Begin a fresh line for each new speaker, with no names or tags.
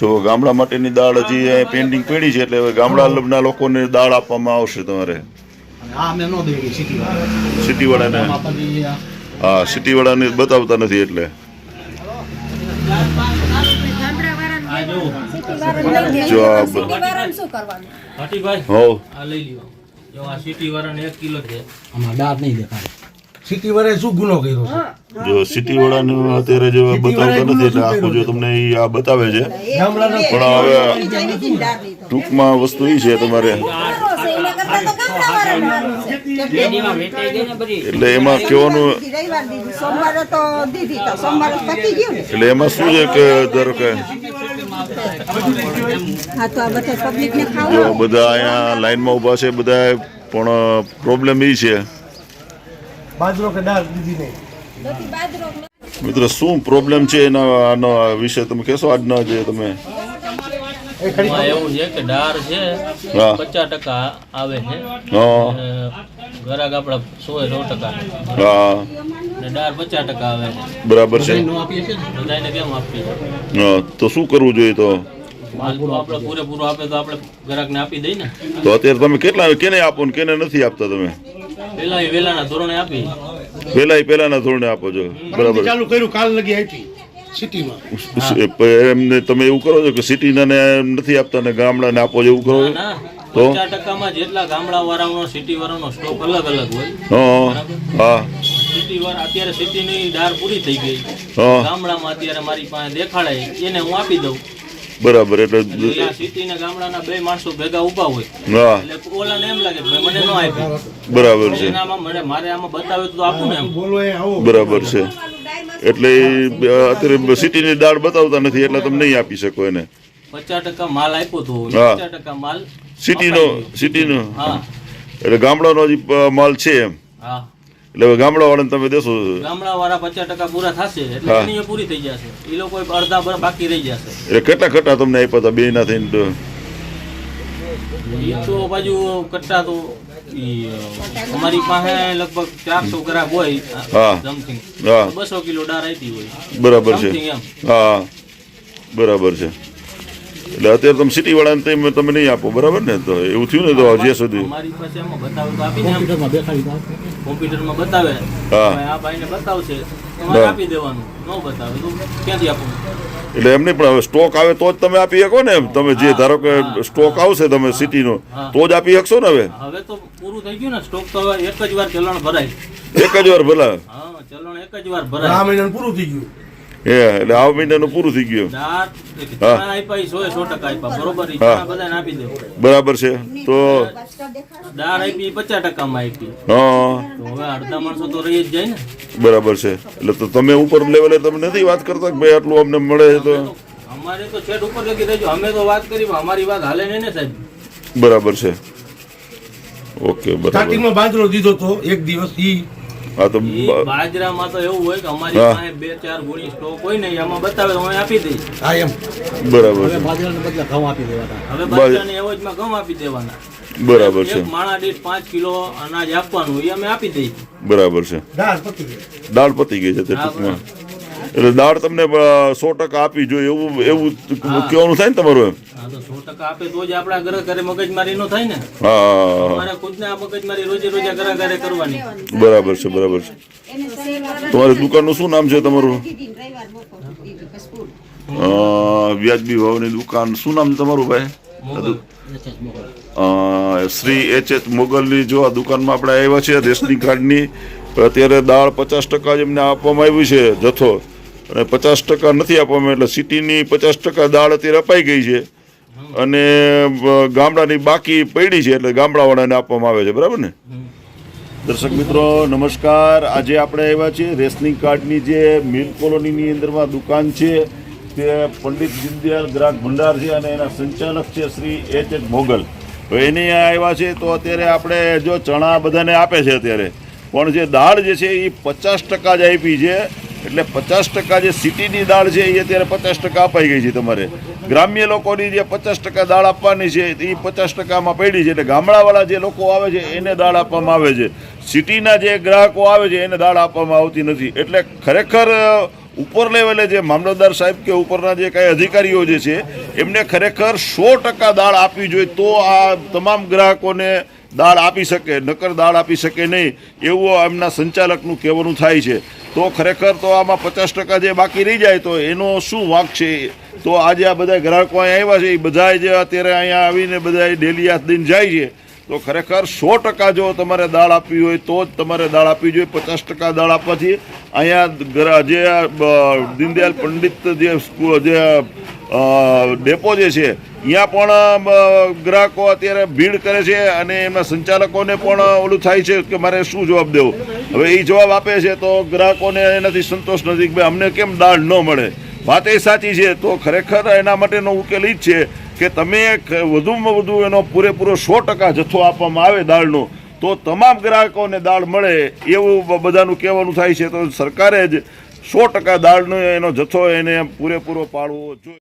જો ગામડા માટેની દાળ હજી પેન્ડિંગ પડી છે એટલે હવે ગામડાના લોકોને દાળ આપવામાં આવશે તમારે.
અને આ અમે ન દઈએ સિટી વાળા
સિટી વાળાને
આમાં પછી આ
હા સિટી વાળાને બતાવતા નથી એટલે. જો હોવ.
આ લઈ લ્યો. જો આ સિટી વાળાને એક કિલો છે.
આમાં દાળ નહીં દેખાય. સિટી વાળાએ શું ગુનો કર્યો છે?
જો સિટી વાળાને અત્યારે જો બતાવતો નથી એટલે આખું જો તમને એ આ બતાવે છે. પણ હવે ટૂંકમાં વસ્તુ એ છે તમારે. એટલે એમાં કહેવાનું
સોમવારે તો દીધી તો સોમવારે પતી ગયું ને.
એટલે એમાં શું છે કે ધારો કે
હા તો આ બધા પબ્લિક ને
જો
ખાવું
બધા અહીંયા લાઈનમાં ઊભા છે બધા પણ પ્રોબ્લેમ એ છે.
બાજરો કે દાળ દીધી નહીં.
મિત્રો શું પ્રોબ્લેમ છે એના આનો વિશે તમે કહેશો? આજનો જે તમે
એવું છે કે ડાર છે પચાસ ટકા આવે છે.
હા.
ગરાક આપડા સો સો ટકા.
હા.
ડાર પચાસ ટકા આવે છે.
બરાબર છે.
નો ને?
બધાને કેમ આપીએ
હા, તો શું કરવું જોઈએ તો?
આપણે પૂરેપૂરો આપે તો આપણે ગ્રાહકને આપી દઈ ને.
તો અત્યારે તમે કેટલા કેને આપો ને કેને નથી આપતા તમે?
વેલાના ધોરણે આપી.
પહેલા પહેલાના ધોરણે આપો છો બરાબર.
ચાલુ કર્યું કાલ લગી આપી સિટીમાં.
એમને તમે એવું કરો છો કે સિટીના ને નથી આપતા ને ગામડાને આપો છો એવું કરો? તો?
ટકામાં જેટલા ગામડા વાળાનો સિટી વાળાનો સ્ટોક અલગ અલગ હોય.
હા
સિટી અત્યારે સિટીની ડાર પૂરી થઈ ગઈ.
હા.
ગામડામાં અત્યારે મારી પાસે દેખાડાય એને હું આપી દઉં.
બરાબર એટલે
એટલે આ સિટી ને ગામડાના બે માણસો ભેગા ઊભા હોય. એટલે ઓલાને એમ લાગે ભાઈ મને ન આપી.
બરાબર છે.
એનામાં મારે આમાં બતાવે તો આપું ને એમ.
બોલો એ આવો
બરાબર છે. એટલે અત્યારે સિટીની દાળ બતાવતા નથી એટલે તમે નહીં આપી શકો એને.
પચાસ ટકા માલ આપ્યો તો પચાસ ટકા માલ
સિટીનો. સિટીનો.
હા.
એટલે ગામડાનો જે માલ છે એમ.
હા.
એટલે હવે ગામડાવાળાને તમે દેશો.
ગામડા વાળા પચાસ ટકા પૂરા થશે એટલે એની પૂરી થઈ જશે. એ લોકો અડધા બાકી રહી જશે.
એટલે કેટલા કટ્ટા તમને આપ્યા હતા બે ના થઈને તો?
એ તો બાજુ કટ્ટા તો ઈ, અમારી પાસે લગભગ ચારસો ગ્રામ હોય
હા.
સમથિંગ
હા.
બસો કિલો ડાર આવી હોય.
બરાબર છે. હા. બરાબર છે. એટલે અત્યારે તમે સિટી વાળાને તમે તમે નહીં આપો બરાબર ને? તો એવું થયું ને તો હજી સુધી?
કોમ્પ્યુટરમાં
બતાવે આ ભાઈને બતાવશે આપી દેવાનું. ન બતાવે તો ક્યાંથી આપવું
એટલે એમ નહીં પણ હવે સ્ટોક આવે તો જ તમે આપી શકો ને એમ. તમે જે ધારો કે સ્ટોક આવશે તમે સિટીનો. તો જ આપી શકશો ને હવે?
હવે તો પૂરું થઈ ગયું ને સ્ટોક તો હવે એક જ વાર ચલણ ભરાય.
એક જ વાર ભલા
હા ચલણ એક જ વાર ભરાય.
મહિનાનું પૂરું થઈ ગયું.
હે એટલે આ મહિનાનું પૂરું થઈ ગયું
બરોબર
છે તો બરાબર છે એટલે તો તમે ઉપર લેવલે તમે નથી વાત કરતા કે ભાઈ આટલું અમને મળે છે તો?
અમારે તો છેટ ઉપર લખી દેજો અમે તો વાત કરી અમારી વાત હાલે નહીં ને સાહેબ.
બરાબર છે. ઓકે બરાબર.
સ્ટાર્ટિંગમાં બાજરો દીધો તો એક દિવસ ઈ
હા તો
બાજરામાં તો એવું હોય કે અમારી પાસે બે ચાર ગુણી સ્ટોક હોય ને એમાં આમાં બતાવે તો અમે આપી દઈએ
હા એમ.
બરાબર છે.
બાજરાને બદલે ઘઉં આપી દેવાના.
હવે બાજરાની એવજમાં ઘઉં આપી દેવાના.
બરાબર છે.
માણા દીઠ પાંચ કિલો અનાજ આપવાનું એ અમે આપી દઈએ
બરાબર છે.
દાળ પતી ગઈ.
દાળ પતી ગઈ છે તે ટૂંકમાં. એટલે દાળ તમને સો ટકા આપી જોઈએ એવું એવું કહેવાનું થાય ને તમારું એમ?
આપે તો જ આપણા ઘરે ઘરે મગજમારી નો થાય ને.
હા, હા હા.
અમારે ખુદને આ મગજમારી રોજે રોજે ઘરે ઘરે કરવાની.
બરાબર છે બરાબર છે. તમારી દુકાનનું શું નામ છે તમારું? વ્યાજબી ભાવની દુકાન. શું નામ તમારું ભાઈ? શ્રી એચ એચ મોગલની જો આ દુકાનમાં આપણે આવ્યા છે રેશનિંગ કાર્ડની અત્યારે દાળ પચાસ ટકા જ એમને આપવામાં આવ્યું છે જથ્થો. અને પચાસ ટકા નથી આપવામાં એટલે સિટીની પચાસ ટકા દાળ અત્યારે અપાઈ ગઈ છે. અને ગામડાની બાકી પડી છે એટલે ગામડાવાળાને આપવામાં આવે છે બરાબર ને? દર્શક મિત્રો નમસ્કાર. આજે આપણે આવ્યા છીએ રેશનિંગ કાર્ડની જે મિલ કોલોનીની અંદરમાં દુકાન છે તે પંડિત દીનદયાળ ગ્રાહક ભંડાર છે અને એના સંચાલક છે શ્રી એચ એચ મોગલ. તો એની આવ્યા છે તો અત્યારે આપણે જો ચણા બધાને આપે છે અત્યારે. પણ જે દાળ જે છે એ પચાસ ટકા જ આપી છે. એટલે પચાસ ટકા જે સિટીની દાળ છે, એ અત્યારે પચાસ ટકા અપાઈ ગઈ છે તમારે. ગ્રામ્ય લોકોની જે પચાસ ટકા દાળ આપવાની છે, એ પચાસ ટકામાં પડી છે. એટલે ગામડાવાળા જે લોકો આવે છે, એને દાળ આપવામાં આવે છે. સિટીના જે ગ્રાહકો આવે છે, એને દાળ આપવામાં આવતી નથી. એટલે ખરેખર ઉપર લેવલે જે મામલતદાર સાહેબ કે ઉપરના જે કાંઈ અધિકારીઓ જે છે, એમને ખરેખર સો ટકા દાળ આપવી જોઈએ, તો આ તમામ ગ્રાહકોને દાળ આપી શકે, નકર દાળ આપી શકે નહીં, એવું એમના સંચાલકનું કહેવાનું થાય છે. તો ખરેખર તો આમાં પચાસ ટકા જે બાકી રહી જાય તો એનો શું વાંક છે? તો આજે આ બધા ગ્રાહકો અહીંયા આવ્યા છે, એ બધા જે અત્યારે અહીંયા આવીને બધા ડેલી હાથ દઈને જાય છે. તો ખરેખર સો ટકા જો તમારે દાળ આપવી હોય તો જ તમારે દાળ આપવી જોઈએ. પચાસ ટકા દાળ આપવાથી અહીંયા જે દીનદયાલ પંડિત જે જે ડેપો જે છે અહીંયા પણ ગ્રાહકો અત્યારે ભીડ કરે છે અને એમના સંચાલકોને પણ ઓલું થાય છે કે મારે શું જવાબ દેવો? હવે એ જવાબ આપે છે તો ગ્રાહકોને એનાથી સંતોષ નથી કે અમને કેમ દાળ ન મળે? વાત એ સાચી છે. તો ખરેખર એના માટેનો ઉકેલ એ જ છે કે તમે વધુમાં વધુ એનો પૂરેપૂરો સો ટકા જથ્થો આપવામાં આવે દાળનો, તો તમામ ગ્રાહકોને દાળ મળે એવું બધાનું કહેવાનું થાય છે. તો સરકારે જ સો ટકા દાળનો એનો જથ્થો એને પૂરેપૂરો પાડવો જોઈએ.